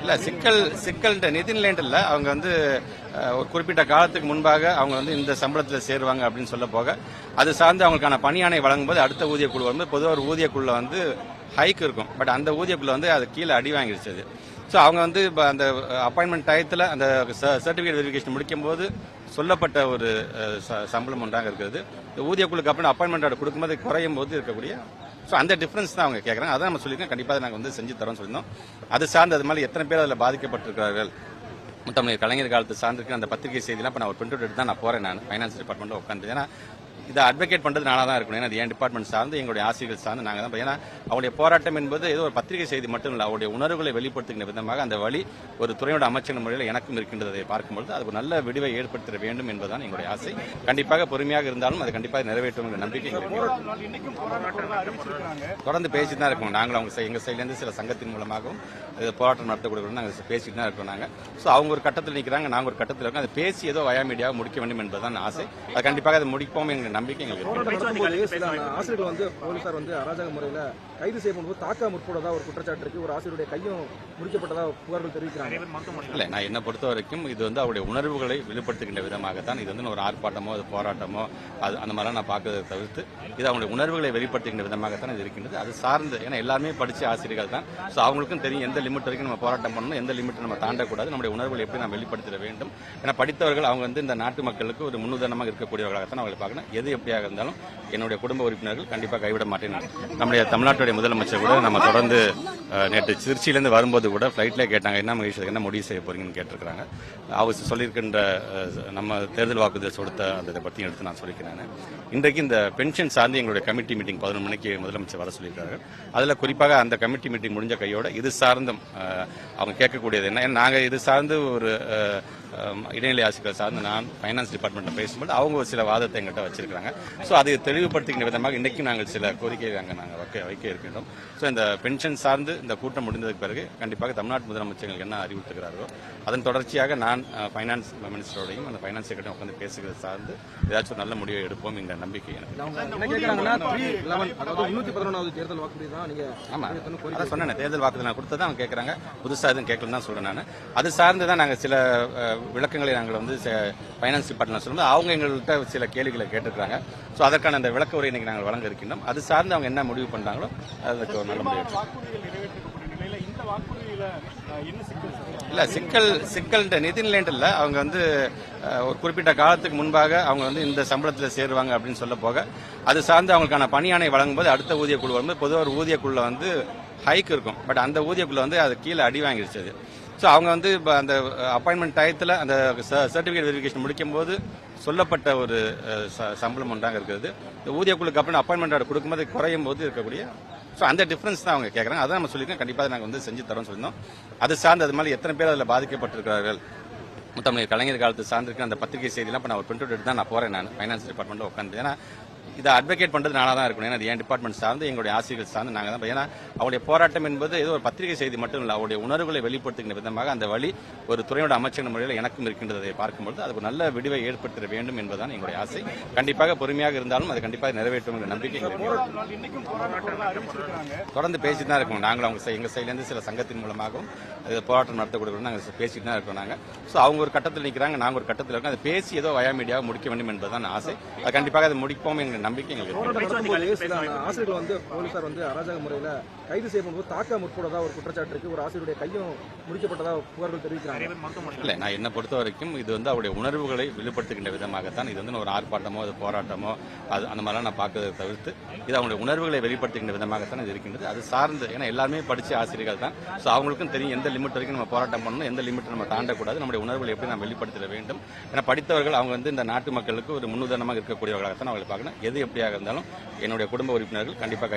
இல்ல சிக்கல் சிக்கல்ன்ற நிதிநிலைன்ட்டு இல்ல. அவங்க வந்து ஒரு குறிப்பிட்ட காலத்துக்கு முன்பாக அவங்க வந்து இந்த சம்பளத்தில் சேருவாங்க அப்படின்னு சொல்ல போக அது சார்ந்து அவங்களுக்கான பணியானை வழங்கும்போது அடுத்த ஊதிய குழு வரும்போது பொதுவாக ஒரு ஊதிய வந்து ஹைக் இருக்கும். பட் அந்த ஊதிய குழு வந்து அது கீழே அடி வாங்கிடுச்சு அது. ஸோ அவங்க வந்து இப்போ அந்த அப்பாயின்மெண்ட் டயத்தில் அந்த சர்டிஃபிகேட் வெரிஃபிகேஷன் முடிக்கும் போது சொல்லப்பட்ட ஒரு ச- சம்பளம் ஒன்றாக இருக்கிறது. இந்த ஊதிய குழுக்கு அப்புறம் அப்பாயின்மெண்ட் ஆர்டர் கொடுக்கும்போது குறையும் போது இருக்கக்கூடிய ஸோ அந்த டிஃப்ரென்ஸ் தான் அவங்க கேட்குறாங்க அதான் நம்ம சொல்லியிருக்கோம். கண்டிப்பாக நாங்கள் வந்து செஞ்சு தரோம்னு சொல்லியிருந்தோம். அது சார்ந்து அது மாதிரி எத்தனை பேர் அதில் பாதிக்கப்பட்டிருக்கிறார்கள்? முத்தமிழ் கலைஞர் காலத்து சார்ந்திருக்க அந்த பத்திரிகை செய்திலாம் இப்போ நான் ஒரு பிரிண்ட் அவுட் எடுத்து தான் நான் போறேன் நான். ஃபைனான்ஸ் டிபார்ட்மெண்ட்டில் உட்காந்து ஏன்னா இதை அட்வொகேட் பண்ணுறது நானாக தான் இருக்கணும். ஏன்னா என் டிபார்ட்மெண்ட் சார்ந்து எங்களுடைய ஆசிரியர்கள் சார்ந்து நாங்கள் தான். ஏன்னா அவருடைய போராட்டம் என்பது ஏதோ ஒரு பத்திரிகை செய்தி மட்டும் இல்லை அவருடைய உணர்வுகளை வெளிப்படுத்துகிற விதமாக அந்த வழி ஒரு துறையோட அமைச்சர் முறையில் எனக்கும் இருக்கின்றதை. பார்க்கும்பொழுது அது ஒரு நல்ல விடிவை ஏற்படுத்த வேண்டும் என்பதுதான் எங்களுடைய ஆசை. கண்டிப்பாக பொறுமையாக இருந்தாலும் அது கண்டிப்பாக நிறைவேற்றும் என்ற நம்பிக்கை தொடர்ந்து பேசிட்டு தான் இருக்கோம். நாங்களும் அவங்க எங்கள் எங்க சைட்லேருந்து சில சங்கத்தின் மூலமாகவும் போராட்டம் நடத்தக்கூடிய நாங்கள் பேசிட்டு தான் இருக்கோம் நாங்கள் ஸோ அவங்க ஒரு கட்டத்தில் நிற்கிறாங்க நாங்கள் ஒரு கட்டத்தில் இருக்கோம். அதை பேசி ஏதோ வயா மீடியாவை முடிக்க வேண்டும் என்பதுதான் ஆசை. அது கண்டிப்பாக அதை முடிப்போம் என்ற நம்பிக்கை எங்களுக்கு ஆசிரியர்கள் வந்து போலீசார் வந்து அராஜக முறையில் கைது செய்யப்படும்போது தாக்க முற்படுவதா ஒரு குற்றச்சாட்டு இருக்கு. ஒரு ஆசிரியருடைய கையும் முறிக்கப்பட்டதா புகார்கள் தெரிவிக்கிறாங்க. இல்லை நான் என்னை பொறுத்த வரைக்கும் இது வந்து அவருடைய உணர்வுகளை வெளிப்படுத்துகின்ற விதமாகத்தான் இது வந்து ஒரு ஆர்ப்பாட்டமோ அது போராட்டமோ அது அந்த மாதிரிலாம் நான் பார்க்கறதை தவிர்த்து இது அவங்களுடைய உணர்வுகளை வெளிப்படுத்துகின்ற விதமாகத்தான் இது இருக்கின்றது. அது சார்ந்து ஏன்னா எல்லாருமே படிச்ச ஆசிரியர்கள் தான். ஸோ அவங்களுக்கும் தெரியும் எந்த லிமிட் வரைக்கும் நம்ம போராட்டம் பண்ணணும் எந்த லிமிட் நம்ம தாண்டக்கூடாது நம்முடைய உணர்வுகளை எப்படி நாம் வெளிப்படுத்திட வேண்டும். ஏன்னா படித்தவர்கள் அவங்க வந்து இந்த நாட்டு மக்களுக்கு ஒரு முன்னுதாரணமாக இருக்கக்கூடியவர்களாகத்தான் அவங்களை பார்க்கணும். எது எப்படியாக இருந்தாலும் என்னுடைய குடும்ப உறுப்பினர்கள் கண்டிப்பாக கைவிட மாட்டேன் நம்முடைய தமிழ்நாட்டுடைய முதலமைச்சர் கூட நம்ம தொடர்ந்து நேற்று திருச்சியிலேருந்து வரும்போது கூட ஃப்ளைட்டில் கேட்டாங்க என்ன மகிழ்ச்சி என்ன முடிவு செய்ய போறீங்கன்னு கேட்டிருக்கிறாங்க. அவர் சொல்லியிருக்கின்ற நம்ம தேர்தல் வாக்குதல் கொடுத்த அந்த இதை பற்றி எடுத்து நான் சொல்லிக்கிறேன் இன்றைக்கு இந்த பென்ஷன் சார்ந்து எங்களுடைய கமிட்டி மீட்டிங் பதினொன்று மணிக்கு முதலமைச்சர் வர சொல்லியிருக்காரு. அதில் குறிப்பாக அந்த கமிட்டி மீட்டிங் முடிஞ்ச கையோட இது சார்ந்தும் அவங்க கேட்கக்கூடியது என்ன? ஏன்னா நாங்கள் இது சார்ந்து ஒரு இடைநிலை ஆசிரியர் சார்ந்து நான் ஃபைனான்ஸ் டிபார்ட்மெண்ட்டில் பேசும்போது அவங்க ஒரு சில வாதத்தை எங்கிட்ட வச்சிருக்காங்க ஸோ அதை தெளிவுபடுத்துகின்ற விதமாக இன்றைக்கும் நாங்கள் சில கோரிக்கையை அங்கே நாங்கள் வைக்க வைக்க இருக்கின்றோம். ஸோ இந்த பென்ஷன் சார்ந்து இந்த கூட்டம் முடிந்ததுக்கு பிறகு கண்டிப்பாக தமிழ்நாட்டு முதலமைச்சர்கள் என்ன அறிவித்திருக்கிறாரோ அதன் தொடர்ச்சியாக நான் ஃபைனான்ஸ் மினிஸ்டரோடையும் அந்த ஃபைனான்ஸ் செக்ரட்டரி உட்காந்து பேசுகிறது சார்ந்து ஏதாச்சும் ஒரு நல்ல முடிவை எடுப்போம் என்ற நம்பிக்கை எனக்கு சொன்னேன் தேர்தல் வாக்குறுதி நான் கொடுத்ததை அவங்க கேட்கறாங்க புதுசா எதுவும் கேட்கலன்னு தான் சொல்றேன் நான். அது சார்ந்து தான் நாங்க சில விளக்கங்களை நாங்கள் வந்து ஃபைனான்ஸ் டிபார்ட்மெண்ட் சொல்லும்போது அவங்க எங்கள்கிட்ட சில கேள்விகளை கேட்டிருக்காங்க ஸோ அதற்கான அந்த விளக்க உரை இன்னைக்கு நாங்கள் வழங்க இருக்கின்றோம். அது சார்ந்து அவங்க என்ன முடிவு பண்ணுறாங்களோ அதுக்கு ஒரு நல்ல முடிவு இல்லை சிக்கல் சிக்கல்ன்ற நிதிநிலைன்ட்டு அவங்க வந்து ஒரு குறிப்பிட்ட காலத்துக்கு முன்பாக அவங்க வந்து இந்த சம்பளத்தில் சேருவாங்க அப்படின்னு சொல்ல போக அது சார்ந்து அவங்களுக்கான பணியானை வழங்கும்போது அடுத்த ஊதிய குழு வரும்போது பொதுவாக ஒரு ஊதிய குழுல வந்து ஹைக் இருக்கும். பட் அந்த ஊதிய குழு வந்து அது கீழே அடி வாங்கிடுச்சு ஸோ அவங்க வந்து இப்போ அந்த அப்பாயின்மெண்ட் டயத்தில் அந்த சர்டிஃபிகேட் வெரிஃபிகேஷன் முடிக்கும் போது சொல்லப்பட்ட ஒரு ச- சம்பளம் ஒன்றாக இருக்கிறது. இந்த ஊதிய குழுக்கு அப்புறம் அப்பாயின்மெண்ட் ஆர்டர் கொடுக்கும்போது குறையும் போது இருக்கக்கூடிய ஸோ அந்த டிஃப்ரென்ஸ் தான் அவங்க கேட்குறாங்க. அதான் நம்ம சொல்லியிருக்கோம். கண்டிப்பாக நாங்கள் வந்து செஞ்சு தரோம்னு சொல்லியிருந்தோம். அது சார்ந்து அது மாதிரி எத்தனை பேர் அதில் பாதிக்கப்பட்டிருக்கிறார்கள்? முத்தமிழ் கலைஞர் காலத்து சார்ந்திருக்க அந்த பத்திரிகை செய்திலாம் இப்போ நான் ஒரு பிரிண்ட் அவுட் எடுத்து தான் நான் போகிறேன் நான். ஃபைனான்ஸ் டிபார்ட்மெண்ட்டில் உட்காந்து ஏன்னா இதை அட்வொகேட் பண்ணுறது நானாக தான் இருக்கணும். ஏன்னா அது என் டிபார்ட்மெண்ட் சார்ந்து எங்களுடைய ஆசிரியர்கள் சார்ந்து நாங்கள் தான். ஏன்னா அவருடைய போராட்டம் என்பது ஏதோ ஒரு பத்திரிகை செய்தி மட்டும் இல்லை அவருடைய உணர்வுகளை வெளிப்படுத்துகின்ற விதமாக அந்த வழி ஒரு துறையோட அமைச்சர் முறையில் எனக்கும் இருக்கின்றதை. பார்க்கும்போது அது ஒரு நல்ல விடிவை ஏற்படுத்த வேண்டும் என்பதுதான் எங்களுடைய ஆசை. கண்டிப்பாக பொறுமையாக இருந்தாலும் அது கண்டிப்பாக நிறைவேற்றும் என்ற நம்பிக்கை தொடர்ந்து பேசிட்டு தான் இருக்கோம். நாங்களும் அவங்க எங்கள் சைட்லேருந்து சில சங்கத்தின் மூலமாகவும் அது போராட்டம் நடத்தக்கூடிய நாங்கள் பேசிட்டு தான் இருக்கோம் நாங்கள் ஸோ அவங்க ஒரு கட்டத்தில் நிற்கிறாங்க நாங்கள் ஒரு கட்டத்தில் இருக்கோம். அதை பேசி ஏதோ வயா மீடியாவை முடிக்க வேண்டும் என்பதுதான் ஆசை. அது கண்டிப்பாக அதை முடிப்போம் நம்பிக்கை எங்களுக்கு ஆசிரியர்கள் வந்து போலீசார் வந்து அராஜக முறையில் கைது செய்யப்படும்போது தாக்க முற்படுவதா ஒரு குற்றச்சாட்டு இருக்கு. ஒரு ஆசிரியருடைய கையும் முறிக்கப்பட்டதா புகார்கள் தெரிவிக்கிறாங்க. இல்லை நான் என்னை பொறுத்த வரைக்கும் இது வந்து அவருடைய உணர்வுகளை வெளிப்படுத்துகின்ற விதமாகத்தான் இது வந்து ஒரு ஆர்ப்பாட்டமோ அது போராட்டமோ அது அந்த மாதிரிலாம் நான் பார்க்கறதை தவிர்த்து இது அவங்களுடைய உணர்வுகளை வெளிப்படுத்துகின்ற விதமாகத்தான் இது இருக்கின்றது. அது சார்ந்து ஏன்னா எல்லாருமே படிச்ச ஆசிரியர்கள் தான். ஸோ அவங்களுக்கும் தெரியும் எந்த லிமிட் வரைக்கும் நம்ம போராட்டம் பண்ணணும் எந்த லிமிட் நம்ம தாண்டக்கூடாது நம்முடைய உணர்வுகளை எப்படி நாம் வெளிப்படுத்திட வேண்டும். ஏன்னா படித்தவர்கள் அவங்க வந்து இந்த நாட்டு மக்களுக்கு ஒரு முன்னுதாரணமாக இருக்கக்கூடியவர்களாகத்தான் அவங்களை பார்க்கணும். எது எப்படியாக இருந்தாலும் என்னுடைய குடும்ப உறுப்பினர்கள் கண்டிப்பாக